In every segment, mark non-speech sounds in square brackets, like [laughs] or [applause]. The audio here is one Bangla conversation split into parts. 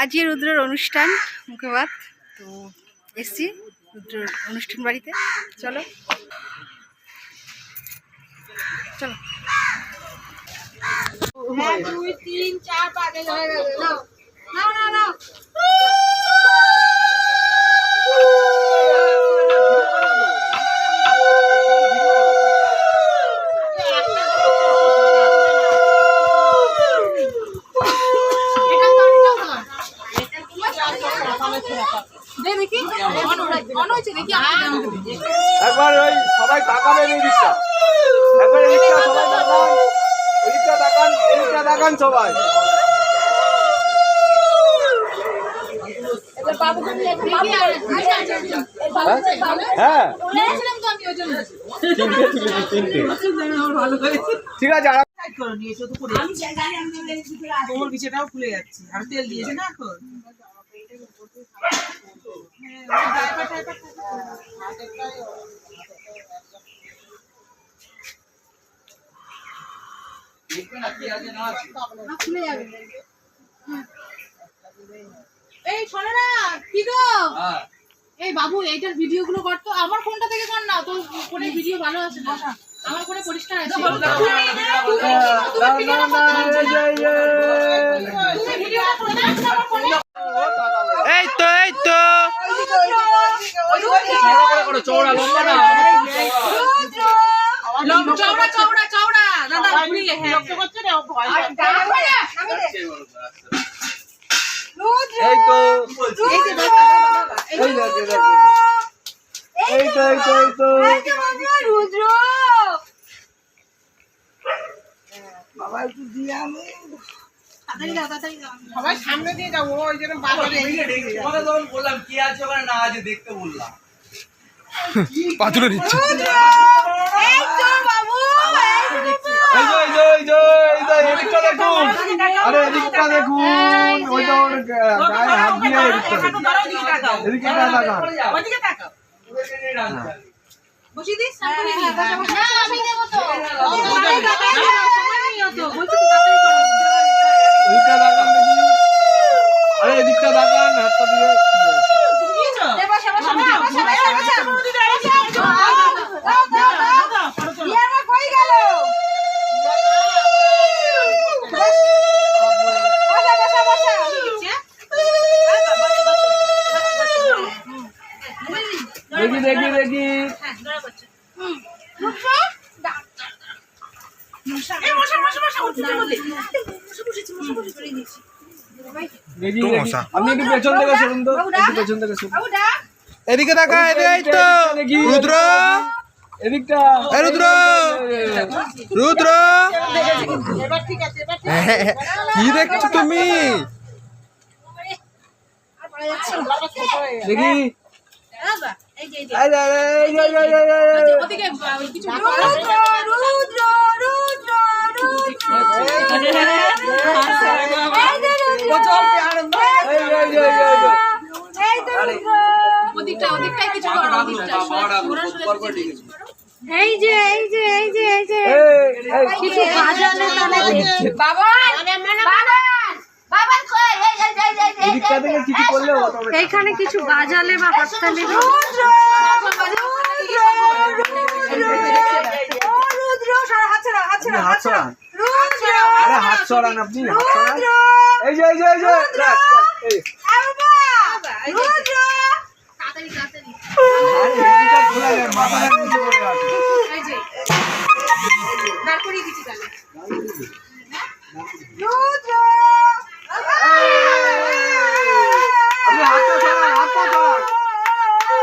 আজকে রুদ্রের অনুষ্ঠান মুখেবাদ তো এসছি রুদ্রের অনুষ্ঠান বাড়িতে চলো চলো দুই তিন চার পাঁচ অন হয়েছে দেখি একবার ওই সবাই তাকাবেন এই দিকটা। একবার এই দিকটা সবাই তাকান। এই দিকটা তাকান এই দিকটা তাকান সবাই। হ্যাঁ। তিনটে ঠিক আছে আর করে নিয়েছো তো করে কোমর বিছেটাও খুলে যাচ্ছে। আর তেল দিয়েছে না এখন? এই শোনো এই বাবু এইটার ভিডিও গুলো করতো আমার ফোনটা থেকে কর না তোর ফোনে ভিডিও ভালো আছে না আমার ফোনে পরিষ্কার আছে আমার ফোনে এই তো এই তো চৌড়া লম্বা না? লম্বা চওড়া চওড়া। চওড়া দাদা ঘুরিয়ে হ্যাঁ। করছে না? ভয় এই তো। এই যে দেখো এই দেখো। এই তো এই তো এই তো। তাড়াতাড়ি দাও তাড়াতাড়ি দাও। সবাই সামনে দিয়ে যাব ওই জন্য বাজারে বললাম কি আছে ওখানে না আছে দেখতে বললাম। পাথরে দিচ্ছে এই তো বাবু এই যে এই যে এই যে এই যে এদিকটা দেখুন আরে এদিকটা দেখুন ওইটা ওর গায়ে হাত দিয়ে। এদিকে না তাকান বসিয়ে দিস না আমি দেবো তো এদিকটা তাকান দেখি আরে এদিকটা তাকান হাতটা দিয়ে দেখি দেখি দেখি। আপনি একটু পেছন থেকে সরুন তো একটু পেছন থেকে সরুন। এদিকে তাকা এদিকে এই তো রুদ্র এদিকটা রুদ্র রুদ্র এবার ঠিক আছে এবার ঠিক কি দেখছ তুমি দেখি এই যে, এই যে, এই যে, এই যে, এই যে, এই যে। এই যে, এই যে, এই যে। ওদিকটা ওদিকটাই কিছু করো ওদিকটা এই যে এই যে এই যে এই যে। এই, এই, কিছু বাজালে তাহলে automatic। এইখানে কিছু বাজালে বা হাততালি হাত সরান আরে হাত সরান আপনি এই যে এই যে এই যে।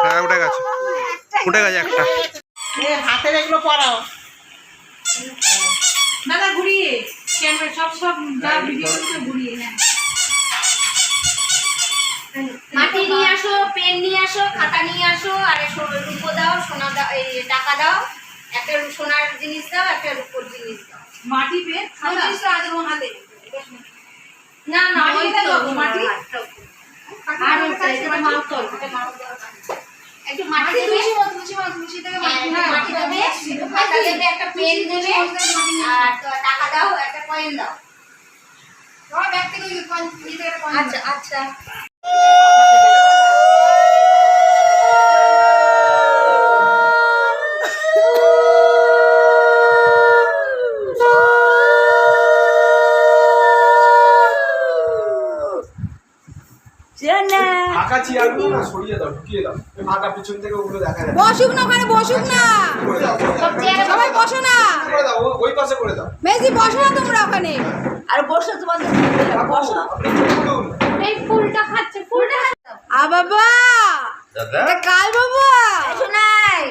হ্যাঁ উঠে গেছে। উঠে গেছে একটা। এ হাতের এগুলো পরাও। দাদা ঘুরিয়ে। ক্যামেরা সব সব যা ভিডিও ঘুরিয়ে হ্যাঁ। মাটি নিয়ে আসো পেন নিয়ে আসো খাতা নিয়ে আসো আর রূপো দাও সোনা দাও টাকা দাও একটা সোনার জিনিস দাও একটা রূপোর জিনিস দাও। মাটি হাতে। না না মাটি? দেবো? আর। একটু মাটি দেবে? মাটি। দেবে। একটা পেন দেবে আর টাকা দাও একটা কয়েন দাও। আচ্ছা আচ্ছা। ফাঁকা চেয়ারগুলো না সরিয়ে দাও ঢুকিয়ে দাও। ফাঁকা পিছন থেকে ওগুলো দেখা যায় বসুক না ওখানে বসুক না। সবাই বসো না। করে দাও ওই পাশে করে দাও। মেজি বসো না তোমরা ওখানে। আর বসো তোমাদের বসো। এই ফুলটা খাচ্ছে ফুলটা খাচ্ছে। আ বাবা! দাদা? কাল বাবা। শোনাই।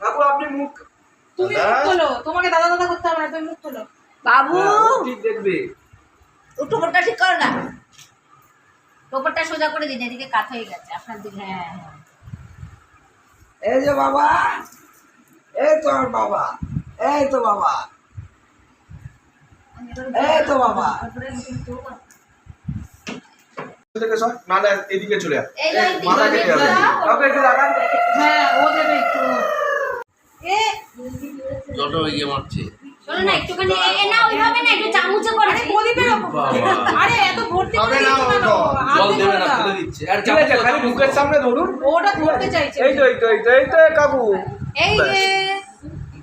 কাকু আপনি মুখ তুমি মুখ তোলো। তোমাকে দাদা দাদা করতে হবে না তুমি মুখ তোলো। বাবু! হ্যাঁ, ঠিক দেখবে। টুকুরটা ঠিক করো না। টোপরটা সোজা করে দিন এদিকে কাত হয়ে গেছে আপনার দিকে। হ্যাঁ হ্যাঁ। এই যে বাবা এই তো আমার বাবা এই তো বাবা। এই তো বাবা। থেকে সব না না এদিকে চলে মাথা কেটে যাবে একটু দেখান হ্যাঁ ও দেবে একটু। এ যত ইয়ে মারছে। শোনো না একটুখানি এ- না ওইভাবে না একটু চামচে করে আরে প্রদীপের ওপর আরে এত ভর্তি করে না, দিচ্ছ কেন? ওটা। জল দেবে না ফেলে দিচ্ছে। আর ঠিক খালি মুখের সামনে ধরুন। ওটা ধরতে চাইছে। এই তো এই তো এই তো এই তো কাকু। এই যে।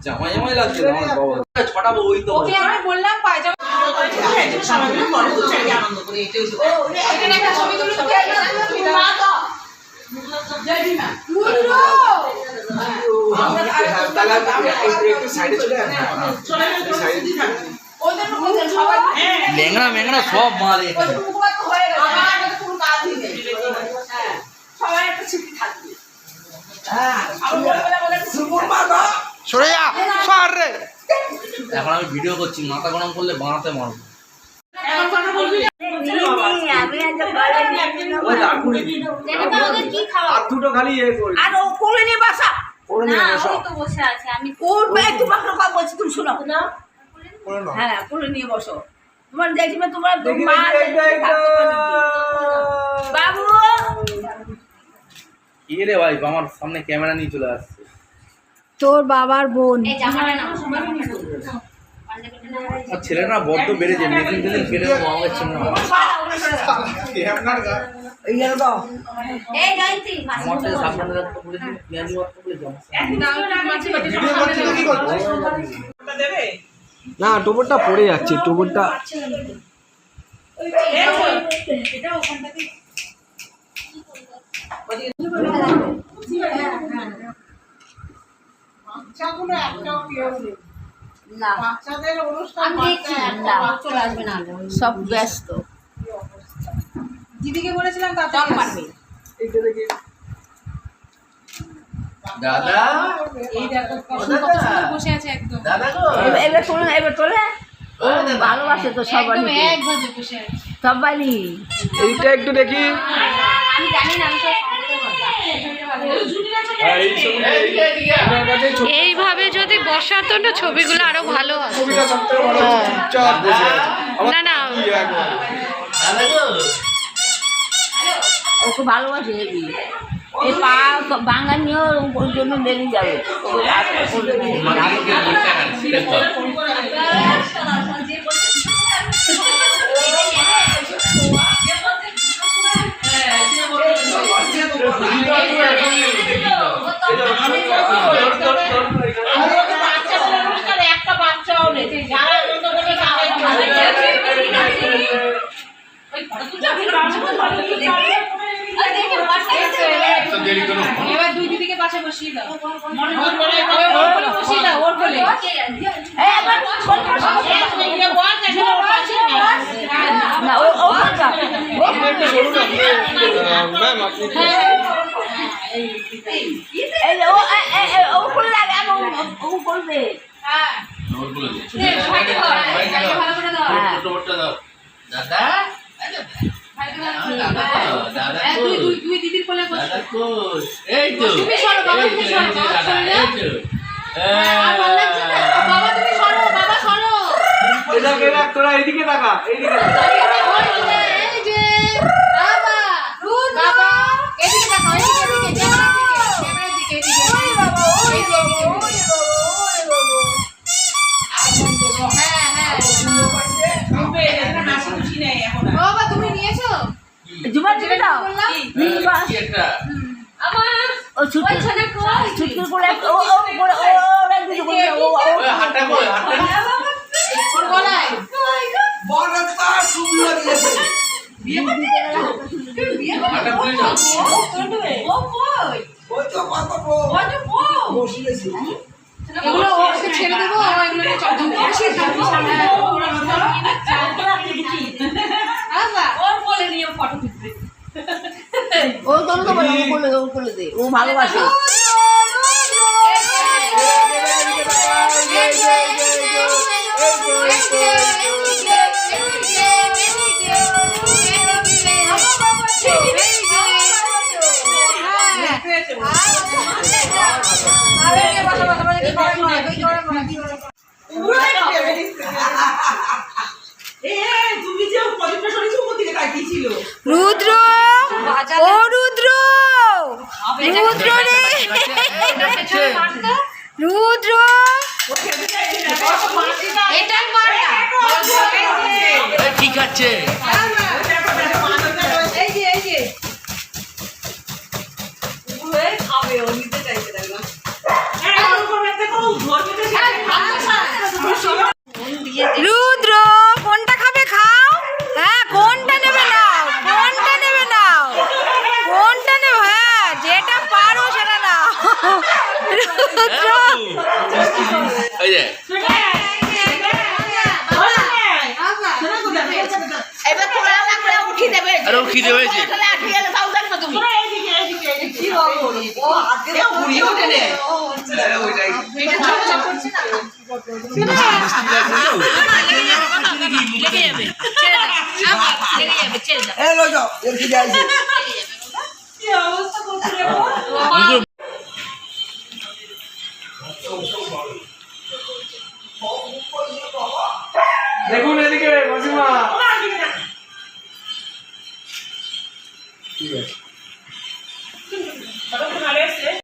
জামাই জামাই লাগছে আমার বাবা। ছটাবো ওই তো ওকে আমি বললাম পায়জামা ছবি তুলে তুমি তাহলে একটু সাইডে চলে ল্যাংড়া ম্যাংড়া সব মাল এখানে। সরে যা সর রে। এখন আমি ভিডিও করছি মাথা গরম করলে বানাতে মারবো। আর দুটো খালি আর ও কোলে নিয়ে বাসা। করে না বসো। তো বসে আছে আমি ওর ব্যাগ তোমার কথা বলছি তুমি শোনো। করে নাও। হ্যাঁ কোলে নিয়ে বসো। তোমার দেখবে তোমার মা দেখি এইটা এইটা বাবু! কি রে ভাই আমার সামনে ক্যামেরা নিয়ে চলে আসছে। তোর বাবার বোন। ছেলেরা বড্ড বেড়েছে মেদিন কেটে দেবো আমাকে ছেলে না টোবরটা পড়ে যাচ্ছে না সব ব্যস্ত দিদিকে বলেছিলাম পারবে দাদা? এই দেখো কত সুন্দর বসে আছে একদম। দাদা গো? এবার- তোলে এবার তোলে। ভালোবাসে তো সবাই সবাই এইটা একটু দেখি। আমি জানি না এইভাবে যদি বসাতো না ছবিগুলো আরও ভালো না ছবিটা ওকে ভালোবাসে হেবি এই পা বাঙাল নিয়েও ওর জন্য বেরিয়ে যাবে ওকে আশা করবে না। মাকে বলতে পারি আমাদের বাচ্চাদের অনুষ্ঠানে একটা বাচ্চাও নেই যারা আনন্দ করে তারাই এবার দুই দিদিকে পাশে বসিয়ে দাও ওর কোলে ওর কোলে বসিয়ে দাও ওর কোলে এই এবার বল, বল, বল, বল। ইয়ে বল দেখো ওর পাশে না ও ও ফাঁকা। ও ম্যাম আপনি এই যে ও এ- এ- এ- ও করে লাগে এবং ও করবে হ্যাঁ হ্যাঁ দাদা দাদা হ্যাঁ, দুই দুই দুই দিদির কোলে বসে দাদা কই এই তো তুমি সরো, বাবা, তুমি সরো, বাবা, দাদা সরলে। এই তো আর ভালো লাগছে না? বাবা তুমি সরো কেনা তোরা এইদিকে তাকা এইদিকে তাকা ওই যে, এই যে বাবা বাবা এদিকে দেখো এদিকে এদিকে ক্যামেরার দিকে ক্যামেরার দিকে এদিকে এদিকে এদিকে হ্যাঁ হ্যাঁ জুমার দিকে দাও। ও ছুটকি ছুটকি করে ও ও করে ও ও ও ওর গলায়। বড় তার সুন্দর এগুলো ওকে ছেড়ে ও ও বলে ভালোবাসে রুদ্র ও রুদ্র রুদ্র রে রুদ্র ঠিক আছে। [laughs] খিদে হয়েছে তাহলে আটকে গেলে তাও দেখুন এদিকে মাসিমা। ঠিক আছে